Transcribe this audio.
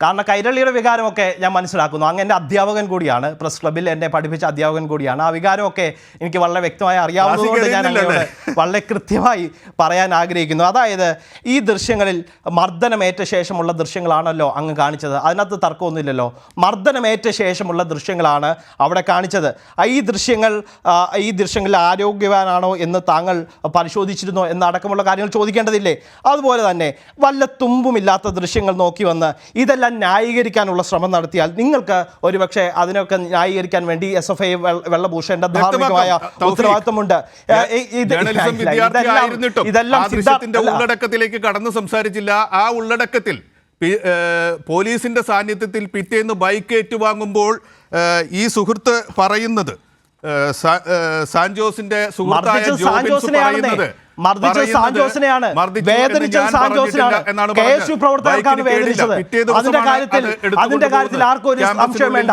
കാരണം കൈരളിയുടെ വികാരമൊക്കെ ഞാൻ മനസ്സിലാക്കുന്നു അങ്ങ് എന്റെ അധ്യാപകൻ കൂടിയാണ് പ്രസ് ക്ലബ്ബിൽ എന്നെ പഠിപ്പിച്ച അധ്യാപകൻ കൂടിയാണ് ആ വികാരമൊക്കെ എനിക്ക് വളരെ വ്യക്തമായി അറിയാവുന്നതുകൊണ്ട് ഞാൻ അറിയുന്നില്ലല്ലേ? വളരെ കൃത്യമായി പറയാൻ ആഗ്രഹിക്കുന്നു. അതായത് ഈ ദൃശ്യങ്ങളിൽ മർദ്ദനമേറ്റ ശേഷമുള്ള ദൃശ്യങ്ങളാണല്ലോ അങ്ങ് കാണിച്ചത്. അതിനകത്ത് തർക്കമൊന്നുമില്ലല്ലോ. മർദ്ദനമേറ്റ ശേഷമുള്ള ദൃശ്യങ്ങളാണ് അവിടെ കാണിച്ചത്. ഈ ദൃശ്യങ്ങൾ ഈ ദൃശ്യങ്ങളിൽ ആരോഗ്യവാനാണോ എന്ന് താങ്കൾ പരിശോധിച്ചിരുന്നോ എന്നടക്കമുള്ള കാര്യങ്ങൾ ചോദിക്കേണ്ടതില്ലേ? അതുപോലെ തന്നെ വല്ല തുമ്പുമില്ലാത്ത ദൃശ്യങ്ങൾ നോക്കി വന്ന് ഇതെല്ലാം ന്യായീകരിക്കാനുള്ള ശ്രമം നടത്തിയാൽ നിങ്ങൾക്ക് ഒരുപക്ഷെ അതിനൊക്കെ ന്യായീകരിക്കാൻ വേണ്ടി എസ് എഫ് ഐ വെള്ളഭൂഷേണ്ട ധാർമ്മികമായ തൗഫീഖ്, ഇല്ല, വിദ്യാർത്ഥി ആയിരുന്നിട്ടും ഇതെല്ലാം ദൃശ്യത്തിന്റെ ഉള്ളടക്കത്തിലേക്ക് കടന്നു സംസാരിച്ചില്ല. ആ ഉള്ളടക്കത്തിൽ പോലീസിന്റെ സാന്നിധ്യത്തിൽ പിറ്റേന്ന് ബൈക്ക് ഏറ്റുവാങ്ങുമ്പോൾ ഈ സുഹൃത്ത് പറയുന്നത് സാൻജോസിന്റെ സുഹൃത്തായ ജോബിൻസ്. പറയുന്നത്. എന്നാണ് അതിന്റെ കാര്യത്തിൽ- അതിന്റെ കാര്യത്തിൽ ആർക്കും ഒരു സംശയം വേണ്ട.